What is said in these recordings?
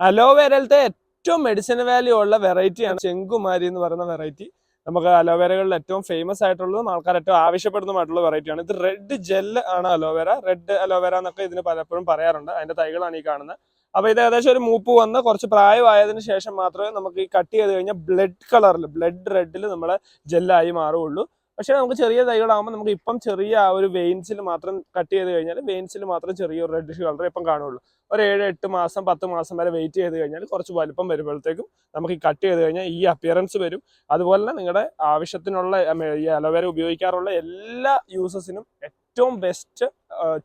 അലോവേരയിലത്തെ ഏറ്റവും medicine value ഉള്ള വെറൈറ്റിയാണ് ചെങ്കുമാരി എന്ന് പറയുന്ന വെറൈറ്റി നമുക്ക് അലോവേരകളിൽ ഏറ്റവും ഫേമസ് ആയിട്ടുള്ളതും ആൾക്കാർ ഏറ്റവും ആവശ്യപ്പെടുന്നതുമായിട്ടുള്ള വെറൈറ്റിയാണ് ഇത് റെഡ് ജെൽ ആണ് aloe vera. Red aloe vera എന്നൊക്കെ ഇതിന് പലപ്പോഴും പറയാറുണ്ട്. അതിന്റെ തൈകളാണ് ഈ കാണുന്നത് അപ്പൊ ഇത് ഏകദേശം ഒരു മൂപ്പ് വന്ന് കുറച്ച് പ്രായമായതിനു ശേഷം മാത്രമേ നമുക്ക് ഈ കട്ട് ചെയ്ത് കഴിഞ്ഞാൽ ബ്ലഡ് കളറിൽ ബ്ലഡ് റെഡിൽ നമ്മളെ ജെല്ലായി മാറുകയുള്ളൂ. പക്ഷേ നമുക്ക് ചെറിയ തൈകളാകുമ്പോൾ നമുക്ക് ഇപ്പം ചെറിയ ആ ഒരു വെയിൻസിൽ മാത്രം കട്ട് ചെയ്ത് കഴിഞ്ഞാൽ വെയിൻസിൽ മാത്രം ചെറിയൊരു റെഡിഷ് കളർ ഇപ്പം കാണുള്ളൂ. ഒരു ഏഴ് എട്ട് മാസം പത്ത് മാസം വരെ വെയിറ്റ് ചെയ്ത് കഴിഞ്ഞാൽ കുറച്ച് വലുപ്പം വരുമ്പോഴത്തേക്കും നമുക്ക് ഈ കട്ട് ചെയ്ത് കഴിഞ്ഞാൽ ഈ അപ്പിയറൻസ് വരും. അതുപോലെ തന്നെ നിങ്ങളുടെ ആവശ്യത്തിനുള്ള ഈ അലോവേര ഉപയോഗിക്കാറുള്ള എല്ലാ യൂസസിനും ഏറ്റവും ബെസ്റ്റ്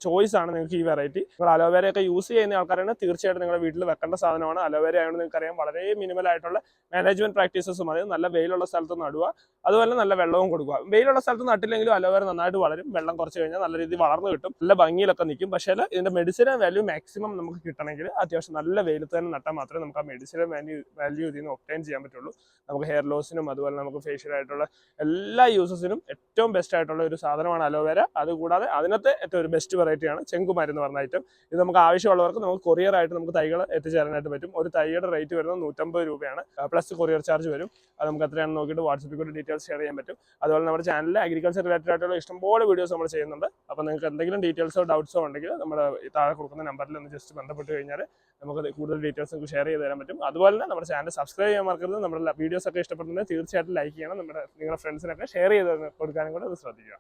ചോയ്സ് ആണ് നിങ്ങൾക്ക് ഈ വെറൈറ്റി നിങ്ങൾ അലോവേര ഒക്കെ യൂസ് ചെയ്യുന്ന ആൾക്കാരാണ് തീർച്ചയായിട്ടും നിങ്ങളുടെ വീട്ടിൽ വെക്കേണ്ട സാധനമാണ്. അലോവേര ആയതുകൊണ്ട് നിങ്ങൾക്ക് അറിയാം വളരെ മിനിമൽ ആയിട്ടുള്ള മാനേജ്മെന്റ് പ്രാക്ടീസസ് മതി നല്ല വെയിലുള്ള സ്ഥലത്ത് നടുക അതുപോലെ നല്ല വെള്ളവും കൊടുക്കുക. വെയിലുള്ള സ്ഥലത്ത് നട്ടില്ലെങ്കിലും അലോവേര നന്നായിട്ട് വളരും വെള്ളം കുറച്ച് കഴിഞ്ഞാൽ നല്ല രീതിയിൽ വളർന്നു കിട്ടും നല്ല ഭംഗിയിലൊക്കെ നിൽക്കും. പക്ഷേ ഇതിന്റെ മെഡിസിനൽ വാല്യൂ മാക്സിമം നമുക്ക് കിട്ടണമെങ്കിൽ അത്യാവശ്യം നല്ല വെയിലത്ത് തന്നെ നട്ടാൽ മാത്രമേ നമുക്ക് ആ മെഡിസിനൽ വാല്യൂ വാല്യൂ ഇതിൽ നിന്ന് ഒപ്റ്റൈൻ ചെയ്യാൻ പറ്റുള്ളൂ. നമുക്ക് ഹെയർ ലോസിനും അതുപോലെ നമുക്ക് ഫേഷ്യൽ ആയിട്ടുള്ള എല്ലാ യൂസസിനും ഏറ്റവും ബെസ്റ്റ് ആയിട്ടുള്ള ഒരു സാധനമാണ് അലോവേര അതുകൂടാതെ അതിനകത്ത് ഏറ്റവും ഒരു വെറൈറ്റിയാണ് ചെങ്കുമാരി എന്ന് പറഞ്ഞ ഐറ്റം ഇത് നമുക്ക് ആവശ്യമുള്ളവർക്ക് നമുക്ക് കൊറിയർ ആയിട്ട് നമുക്ക് തൈകൾ എത്തിച്ചേരാനായിട്ട് പറ്റും. ഒരു തൈയുടെ റേറ്റ് വരുന്നത് നൂറ്റമ്പത് രൂപയാണ്. പ്ലസ് കൊറിയർ ചാർജ് വരും. അത് നമുക്ക് എത്രയാണെന്ന് നോക്കിയിട്ട് വാട്സപ്പിൽ കൂടി ഡീറ്റെയിൽസ് ഷെയർ ചെയ്യാൻ പറ്റും. അതുപോലെ നമ്മുടെ ചാനലിൽ അഗ്രികൾച്ചർ റിലേറ്റഡ് ആയിട്ടുള്ള ഇഷ്ടംപോലെ വീഡിയോസ് നമ്മൾ ചെയ്യുന്നുണ്ട്. അപ്പോൾ നിങ്ങൾക്ക് എന്തെങ്കിലും ഡീറ്റെയിൽസോ ഡൗട്ട്സോ ഉണ്ടെങ്കിൽ നമ്മൾ താഴെ കൊടുക്കുന്ന നമ്പറിൽ ഒന്ന് ജസ്റ്റ് ബന്ധപ്പെട്ട് കഴിഞ്ഞാൽ നമുക്ക് കൂടുതൽ ഡീറ്റെയിൽസ് നമുക്ക് ഷെയർ ചെയ്ത് തരാൻ പറ്റും. അതുപോലെ തന്നെ നമ്മുടെ ചാനൽ സബ്സ്ക്രൈബ് ചെയ്യാൻ മറക്കരുത്. നമ്മുടെ വീഡിയോസ് ഒക്കെ ഇഷ്ടപ്പെടുന്നത് തീർച്ചയായിട്ടും ലൈക്ക് ചെയ്യണം. നമ്മുടെ നിങ്ങളുടെ ഫ്രണ്ട്സിനൊക്കെ ഷെയർ ചെയ്ത് കൊടുക്കാനും കൂടെ ഒന്ന് ശ്രദ്ധിക്കുക.